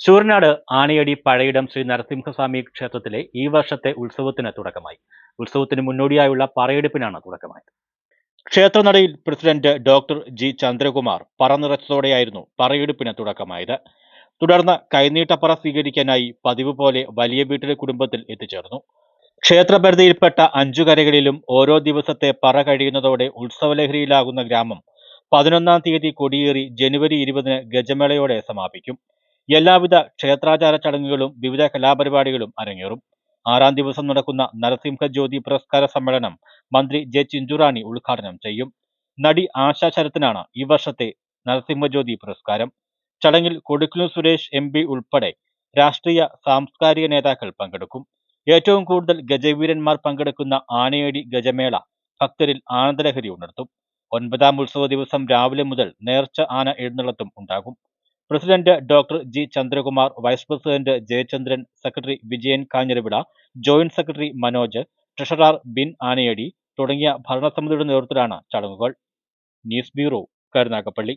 ശൂരനാട് ആനയടി പഴയിടം ശ്രീ നരസിംഹസ്വാമി ക്ഷേത്രത്തിലെ ഈ വർഷത്തെ ഉത്സവത്തിന് തുടക്കമായി. ഉത്സവത്തിന് മുന്നോടിയായുള്ള പറയെടുപ്പിനാണ് തുടക്കമായത്. ക്ഷേത്രനടയിൽ പ്രസിഡന്റ് ഡോക്ടർ ജി ചന്ദ്രകുമാർ പറ നിറച്ചതോടെയായിരുന്നു പറയെടുപ്പിന് തുടക്കമായത്. തുടർന്ന് കൈനീട്ടപ്പറ സ്വീകരിക്കാനായി പതിവ് പോലെ വലിയ വീട്ടിലെ കുടുംബത്തിൽ എത്തിച്ചേർന്നു. ക്ഷേത്രപരിധിയിൽപ്പെട്ട അഞ്ചു കരകളിലും ഓരോ ദിവസത്തെ പറ കഴിയുന്നതോടെ ഉത്സവലഹരിയിലാകുന്ന ഗ്രാമം പതിനൊന്നാം തീയതി കൊടിയേറി ജനുവരി ഇരുപതിന് ഗജമേളയോടെ സമാപിക്കും. എല്ലാവിധ ക്ഷേത്രാചാര ചടങ്ങുകളും വിവിധ കലാപരിപാടികളും അരങ്ങേറും. ആറാം ദിവസം നടക്കുന്ന നരസിംഹ ജ്യോതി പുരസ്കാര സമ്മേളനം മന്ത്രി ജെ ചിഞ്ചുറാണി ഉദ്ഘാടനം ചെയ്യും. നടി ആശാ ശരത്തിനാണ് ഈ വർഷത്തെ നരസിംഹജ്യോതി പുരസ്കാരം. ചടങ്ങിൽ കൊടുക്കുന്നു സുരേഷ് എം ഉൾപ്പെടെ രാഷ്ട്രീയ സാംസ്കാരിക നേതാക്കൾ പങ്കെടുക്കും. ഏറ്റവും കൂടുതൽ ഗജവീരന്മാർ പങ്കെടുക്കുന്ന ആനയടി ഗജമേള ഭക്തരിൽ ആനന്ദലഹരി ഉണർത്തും. ഒൻപതാം ഉത്സവ ദിവസം രാവിലെ മുതൽ നേർച്ച ആന എഴുന്നള്ളത്തും ഉണ്ടാകും. President doctor G Chandrakumar vice president Jayachandran secretary Vijayan Kanjiravila joint secretary Manoj treasurer Bin Anayadi തുടങ്ങിയ ഭരണസമിതിയുടെ നേതൃത്വത്തിലാണ് ചടങ്ങുകൾ. News bureau Karunagappally.